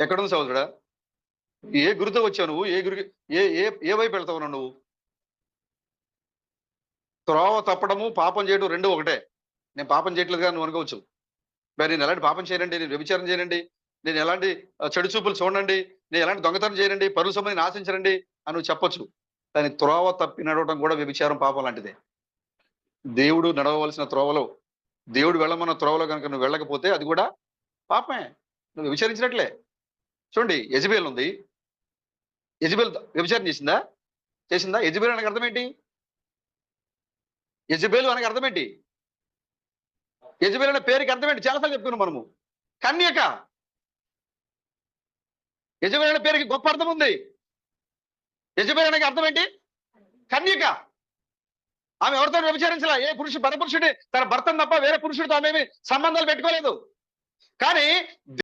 ఎక్కడుంది సహోదరుడా ఏ గురితో వచ్చావు నువ్వు? ఏ గురి ఏ ఏ ఏ వైపు వెళ్తావు నువ్వు? త్రోవ తప్పడము పాపం చేయడం రెండు ఒకటే. నేను పాపం చేయట్లేదుగా నువ్వు అనుకోవచ్చు. మరి నేను ఎలాంటి పాపం చేయనండి? నేను వ్యభిచారం చేయనండి? నేను ఎలాంటి చెడు చూపులు చూడండి? నేను ఎలాంటి దొంగతనం చేయనండి? పరువు సంబంధిని ఆశించరండి అని నువ్వు చెప్పొచ్చు. దాని త్రోవ తప్పి నడవడం కూడా వ్యభిచారం పాపం లాంటిదే. దేవుడు నడవవలసిన త్రోవలో దేవుడు వెళ్ళమన్న త్రోవలో కనుక నువ్వు వెళ్ళకపోతే అది కూడా పాపమే. నువ్వు వ్యభిచరించినట్లే. చూడండి యజబేల్ ఉంది. యజబేల్ వ్యభిచారం చేసిందా? చేసిందా? యజబేల్ అనకు అర్థం ఏంటి? యజబేలు అనకు అర్థం ఏంటి? యజబేల్ అనే పేరుకి అర్థం ఏంటి? చాలాసార్లు చెప్పుకున్నాం మనము. కన్యక. యజబేల్ అనే పేరుకి గొప్ప అర్థం ఉంది. యజబేల్ అనగా అర్థం ఏంటి? కన్యక. ఆమె ఎవరితో వ్యభిచరించలా? ఏ పురుషుడు పరపురుషుడి తన భర్తను తప్ప వేరే పురుషుడితో ఆమె సంబంధాలు పెట్టుకోలేదు. కానీ